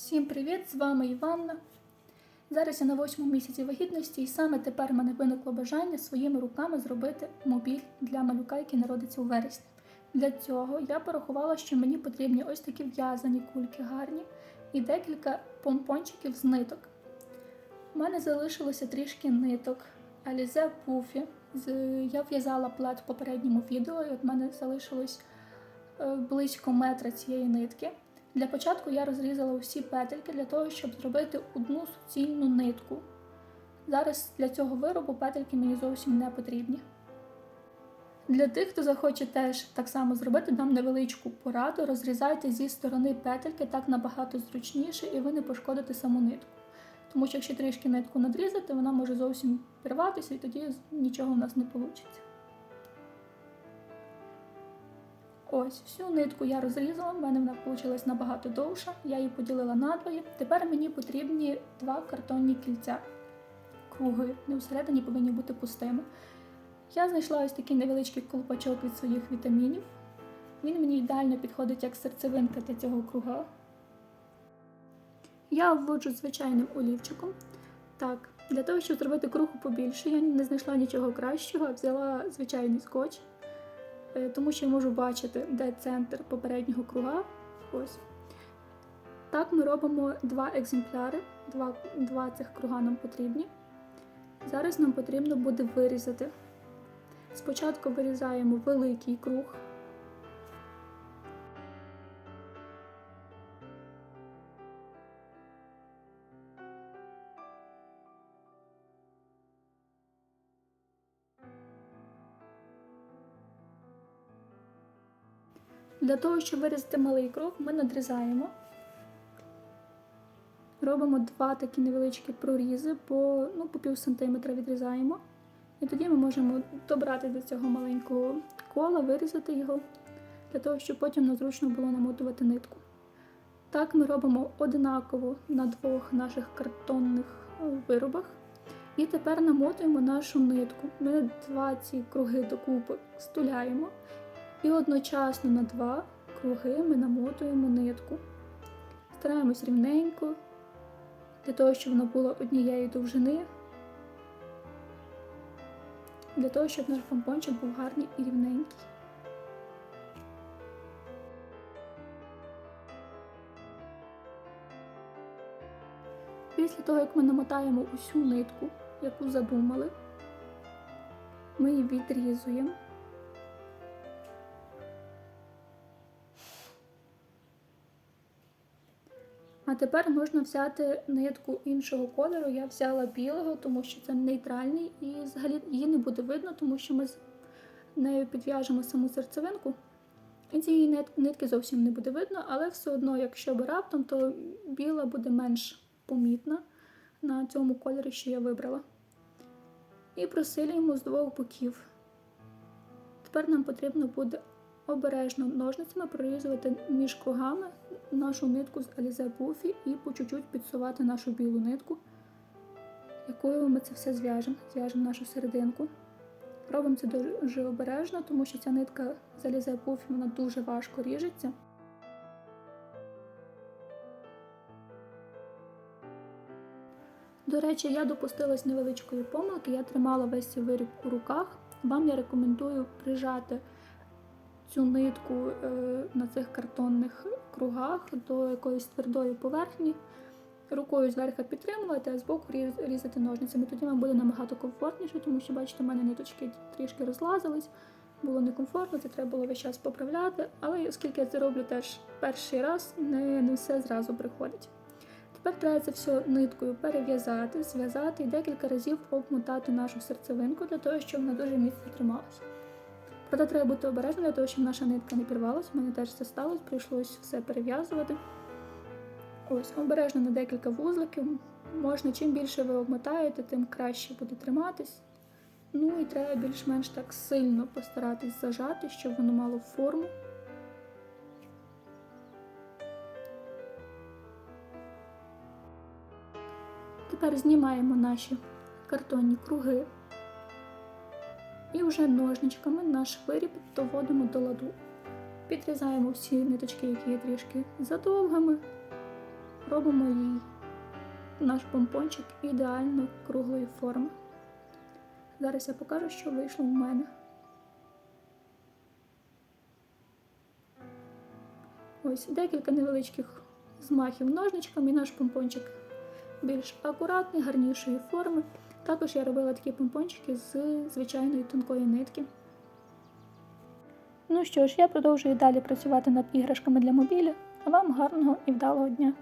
Всім привіт! З вами Іванна. Зараз я на восьмому місяці вагітності, і саме тепер в мене виникло бажання своїми руками зробити мобіль для малюка, який народиться у вересні. Для цього я порахувала, що мені потрібні ось такі в'язані кульки гарні і декілька помпончиків з ниток. У мене залишилося трішки ниток Puffy. З- Я в'язала плед в попередньому відео, і от в мене залишилось е, близько метра цієї нитки. Для початку я розрізала усі петельки для того, щоб зробити одну суцільну нитку. Зараз для цього виробу петельки мені зовсім не потрібні. Для тих, хто захоче теж так само зробити, дам невеличку пораду. Розрізайте зі сторони петельки так набагато зручніше і ви не пошкодите саму нитку. Тому що якщо трішки нитку надрізати, вона може зовсім порватися і тоді нічого в нас не вийде. Ось всю нитку я розрізала, в мене вона вийшла набагато довша. Я її поділила надвоє. Тепер мені потрібні два картонні кільця. Круги, не всередині повинні бути пустими. Я знайшла ось такий невеличкий колпачок від своїх вітамінів. Він мені ідеально підходить як серцевинка для цього круга. Я вводжу звичайним олівчиком. Так, для того, щоб зробити круг побільше, я не знайшла нічого кращого, взяла звичайний скотч. Е, тому що я можу бачити, де центр попереднього круга. Ось. Так ми робимо два екземпляри, два, два цих круга нам потрібні. Зараз нам потрібно буде вирізати. Спочатку вирізаємо великий круг. Для того, щоб вирізати малий круг, ми надрізаємо. Робимо два такі невеличкі прорізи по, ну, по пів сантиметра відрізаємо. І тоді ми можемо добрати до цього маленького кола, вирізати його, для того, щоб потім нам зручно було намотувати нитку. Так ми робимо однаково на двох наших картонних е, виробах. І тепер намотуємо нашу нитку. Ми два ці круги докупи стуляємо. І одночасно на два круги ми намотуємо нитку. Стараємось рівненько, для того, щоб вона була однієї довжини, для того, щоб наш помпончик був гарний і рівненький. Після того, як ми намотаємо усю нитку, яку задумали, ми її відрізуємо. А тепер можна взяти нитку іншого кольору. Я взяла білого, тому що це нейтральний, і взагалі її не буде видно, тому що ми з нею підв'яжемо саму серцевинку. І цієї нитки зовсім не буде видно, але все одно, якщо би раптом, то біла буде менш помітна на цьому кольорі, що я вибрала. І просилюємо з двох боків. Тепер нам потрібно буде обережно ножницями прорізувати між кругами нашу нитку з Alize Puffy і по чуть-чуть підсувати нашу білу нитку, якою ми це все зв'яжемо, зв'яжемо нашу серединку. Робимо це дуже обережно, тому що ця нитка з Alize Puffy вона дуже важко ріжеться. До речі, я допустилась невеличкої помилки, я тримала весь цей виріб у руках. Вам я рекомендую прижати цю нитку е, на цих картонних кругах до якоїсь твердої поверхні. Рукою зверху підтримувати, а збоку різати ножницями. Тоді вам буде набагато комфортніше, тому що, бачите, в мене ниточки трішки розлазились, було некомфортно, це треба було весь час поправляти. Але оскільки я це роблю теж перший раз, не, не все зразу приходить. Тепер треба це все ниткою перев'язати, зв'язати і декілька разів обмотати нашу серцевинку для того, щоб вона дуже міцно трималася. Проте треба бути обережним для того, щоб наша нитка не порвалась. У мене теж це сталося, прийшлось все перев'язувати. Ось, обережно на декілька вузликів. Можна, чим більше ви обмотаєте, тим краще буде триматись. Ну і треба більш-менш так сильно постаратись зажати, щоб воно мало форму. Тепер знімаємо наші картонні круги. І вже ножничками наш виріб доводимо до ладу. Підрізаємо всі ниточки, які є трішки задовгими, робимо їй наш помпончик ідеально круглої форми. Зараз я покажу, що вийшло в мене. Ось декілька невеличких змахів ножничками, і наш помпончик більш акуратний, гарнішої форми. Також я робила такі помпончики з звичайної тонкої нитки. Ну що ж, я продовжую далі працювати над іграшками для мобілі. А вам гарного і вдалого дня!